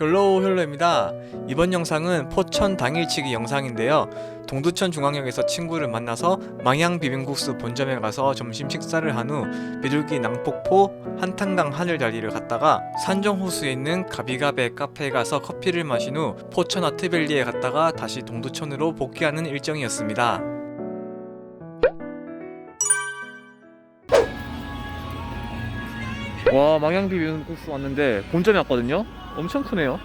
헬로우 헬로입니다. 이번 영상은 포천 당일치기 영상인데요. 동두천 중앙역에서 친구를 만나서 망양 비빔국수 본점에 가서 점심 식사를 한 후 비둘기 낭폭포 한탄강 하늘다리를 갔다가 산정호수에 있는 가비가베 카페에 가서 커피를 마신 후 포천 아트밸리에 갔다가 다시 동두천으로 복귀하는 일정이었습니다. 와 망양 비빔국수 왔는데 본점에 왔거든요. 엄청 크네요.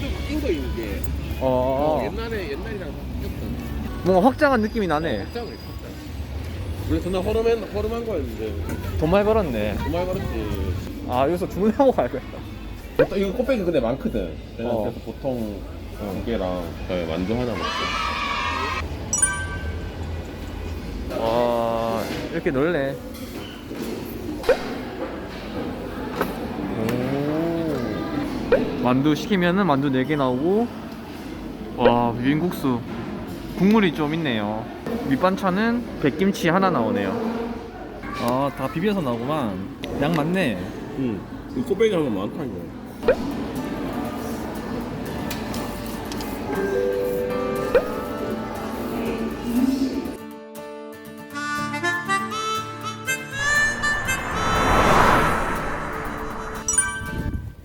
좀 바뀐 거 이게 어, 옛날에 옛날이랑 바뀌었던 뭔가 확장한 느낌이 나네. 확장을 했었다 우리 존나 허름한 허름한 거였는데 돈 많이 벌었네. 정말 그렇지 아 여기서 주문하고 가야겠다. 보통 이거 꽃배기 근데 많거든 그래서 어. 그래서 보통 두 개랑 네, 만두 하나 먹고 와 이렇게 넓네. 만두 시키면은 만두 4개 나오고 와 비빔국수 국물이 좀 있네요. 밑반찬은 백김치 하나 나오네요. 아 다 비벼서 나오구만. 양 많네. 응이 꽃배기 하면 많다 이거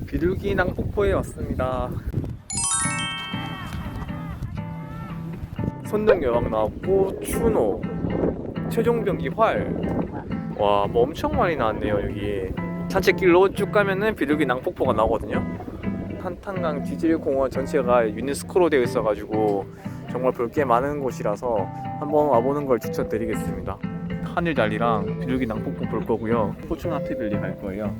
비둘기 낭 폭포에 왔습니다. 선릉 여왕 나왔고 추노, 최종병기 활. 와, 뭐 엄청 많이 나왔네요 여기. 산책길로 쭉 가면은 비둘기 낭 폭포가 나오거든요. 한탄강 지질공원 전체가 유네스코로 되어 있어가지고 정말 볼 게 많은 곳이라서 한번 와보는 걸 추천드리겠습니다. 하늘 달리랑 비둘기 낭 폭포 볼 거고요. 포춘 아트밸리 갈 거예요.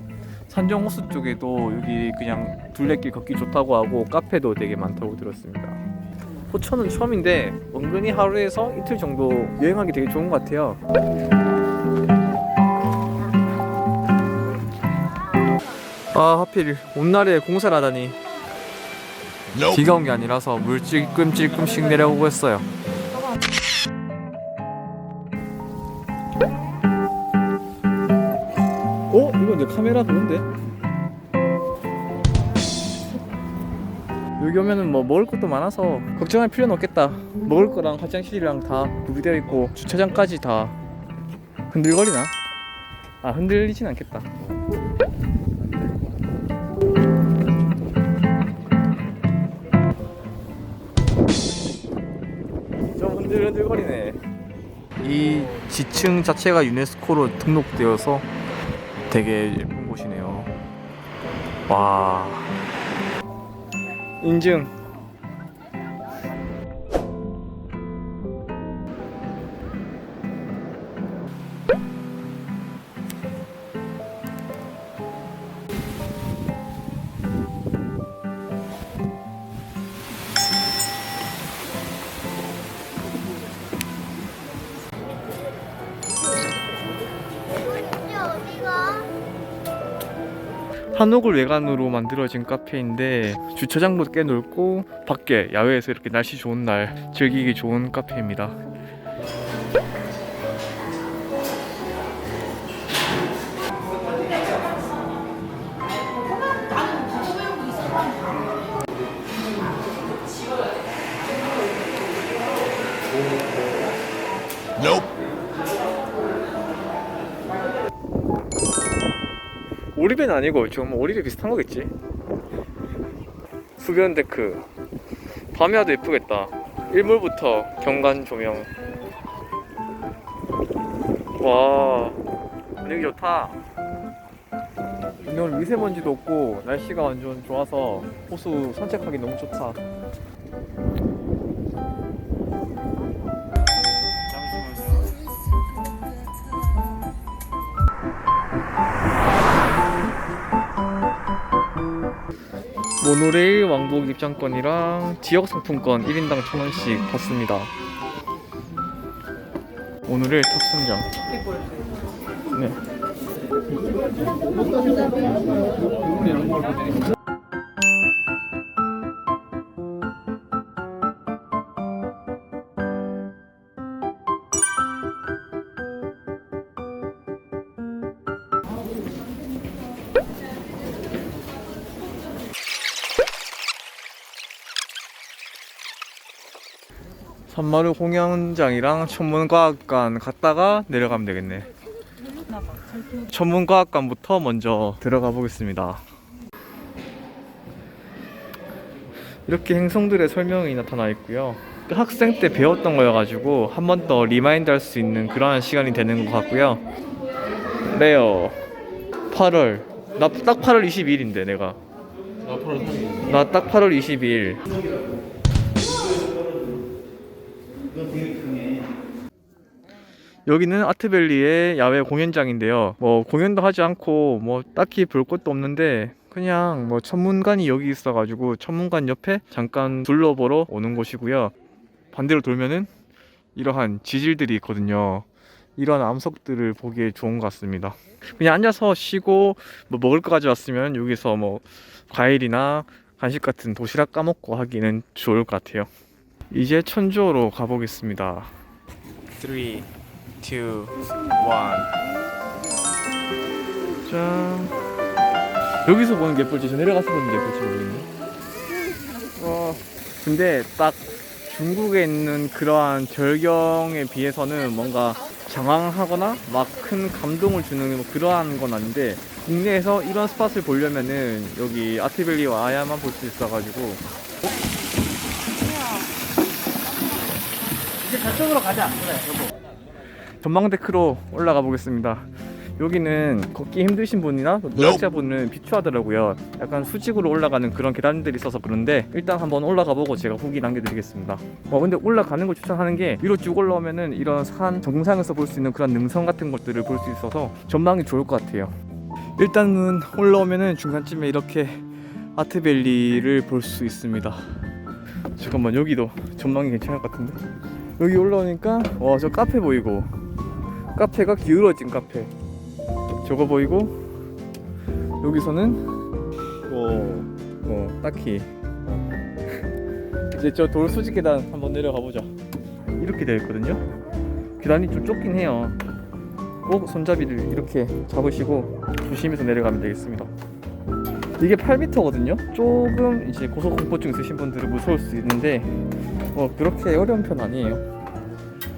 산정호수 쪽에도 여기 그냥 둘레길 걷기 좋다고 하고 카페도 되게 많다고 들었습니다. 포천은 처음인데 은근히 하루에서 이틀 정도 여행하기 되게 좋은 것 같아요. 아 하필 온날에 공사를 하다니 비가 온 게 아니라서 물 찔끔찔끔씩 내려오고 했어요. 내 카메라 그건데? 여기 오면은 뭐 먹을 것도 많아서 걱정할 필요는 없겠다 먹을 거랑 화장실이랑 다 구비되어 있고 주차장까지 다 흔들거리나? 아 흔들리진 않겠다 좀 흔들흔들거리네 이 지층 자체가 유네스코로 등록되어서 되게 예쁜 곳이네요. 와. 인증. 한옥을 외관으로 만들어진 카페인데 주차장도 꽤 넓고 밖에 야외에서 이렇게 날씨 좋은 날 즐기기 좋은 카페입니다. 오리배는 아니고 좀 오리배 비슷한 거겠지? 수변 데크. 밤에 와도 예쁘겠다. 일몰부터 경관 조명. 와. 분위기 좋다. 오늘 미세먼지도 없고 날씨가 완전 좋아서 호수 산책하기 너무 좋다 모노레일 왕복 입장권이랑 지역 상품권 1인당 1000원씩 받습니다. 오늘의 탑승장. 네. 산마루 공연장이랑 천문과학관 갔다가 내려가면 되겠네. 천문과학관부터 먼저 들어가 보겠습니다. 이렇게 행성들의 설명이 나타나 있고요. 학생 때 배웠던 거여가지고 한 번 더 리마인드 할 수 있는 그러한 시간이 되는 것 같고요. 레어 8월 나 딱 8월 22일인데 내가 앞으로 3일. 나딱 8월 22일 여기는 아트밸리의 야외 공연장인데요. 뭐 공연도 하지 않고 뭐 딱히 볼 것도 없는데 그냥 뭐 천문관이 여기 있어가지고 천문관 옆에 잠깐 둘러보러 오는 곳이고요. 반대로 돌면은 이러한 지질들이 있거든요. 이런 암석들을 보기에 좋은 것 같습니다. 그냥 앉아서 쉬고 뭐 먹을 거 가져왔으면 여기서 뭐 과일이나 간식 같은 도시락 까먹고 하기는 좋을 것 같아요. 이제 천주호로 가보겠습니다. 3, 2, 1. 짠. 여기서 보는 게 예쁠지 저 내려가서 보는 게 예쁠지 모르겠네. 와, 근데 딱 중국에 있는 그러한 절경에 비해서는 뭔가 장황하거나 막 큰 감동을 주는 뭐 그러한 건 아닌데 국내에서 이런 스팟을 보려면은 여기 아트밸리 와야만 볼 수 있어가지고 이제 저쪽으로 가자. 그래 여보 전망데크로 올라가 보겠습니다. 여기는 걷기 힘드신 분이나 노약자 분은 비추하더라고요. 약간 수직으로 올라가는 그런 계단들이 있어서 그런데 일단 한번 올라가 보고 제가 후기 남겨드리겠습니다. 어 근데 올라가는 걸 추천하는 게 위로 쭉 올라오면은 이런 산 정상에서 볼 수 있는 그런 능선 같은 것들을 볼 수 있어서 전망이 좋을 것 같아요. 일단은 올라오면은 중간쯤에 이렇게 아트밸리를 볼 수 있습니다. 잠깐만 여기도 전망이 괜찮을 것 같은데 여기 올라오니까 와 저 카페 보이고. 카페가 기울어진 카페. 저거 보이고 여기서는 뭐, 뭐 딱히. 어. 이제 저 돌 수직 계단 한번 내려가 보자. 이렇게 되어 있거든요? 계단이 좀 좁긴 해요. 꼭 손잡이를 이렇게 잡으시고 조심해서 내려가면 되겠습니다. 이게 8m거든요? 조금 이제 고소공포증 있으신 분들은 무서울 수 있는데 뭐 그렇게 어려운 편 아니에요.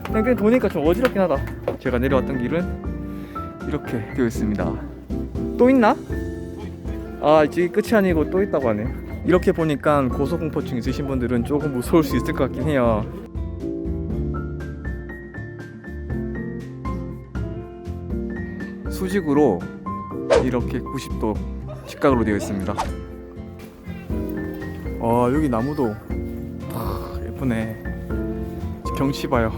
그냥, 그냥 도니까 좀 어지럽긴 하다. 제가 내려왔던 길은 이렇게 되어 있습니다. 또 있나? 아 지금 끝이 아니고 또 있다고 하네. 이렇게 보니까 고소공포증 있으신 분들은 조금 무서울 수 있을 것 같긴 해요. 수직으로 이렇게 90도 직각으로 되어 있습니다. 아 여기 나무도 아, 예쁘네 경치 봐요.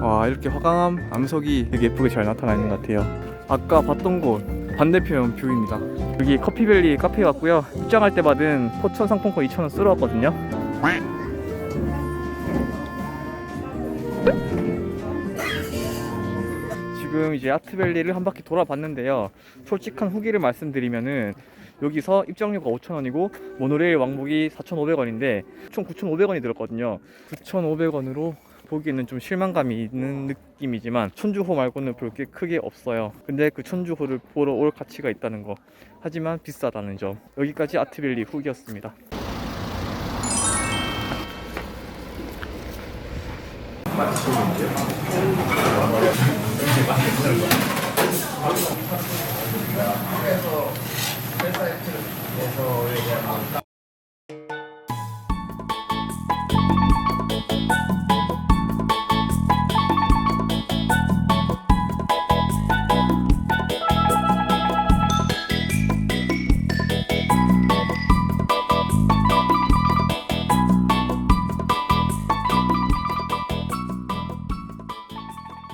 와 이렇게 화강암 암석이 되게 예쁘게 잘 나타나 있는 것 같아요. 아까 봤던 곳 반대편 뷰입니다. 여기 커피밸리 카페 왔고요. 입장할 때 받은 포천 상품권 2,000원 쓰러 왔거든요. 지금 이제 아트밸리를 한 바퀴 돌아봤는데요. 솔직한 후기를 말씀드리면은 여기서 입장료가 5,000원이고 모노레일 왕복이 4,500원인데 총 9,500원이 들었거든요. 9,500원으로 보기에는 좀 실망감이 있는 느낌이지만 천주호 말고는 볼 게 크게 없어요. 근데 그 천주호를 보러 올 가치가 있다는 거. 하지만 비싸다는 점. 여기까지 아트밸리 후기였습니다 接受这些吗？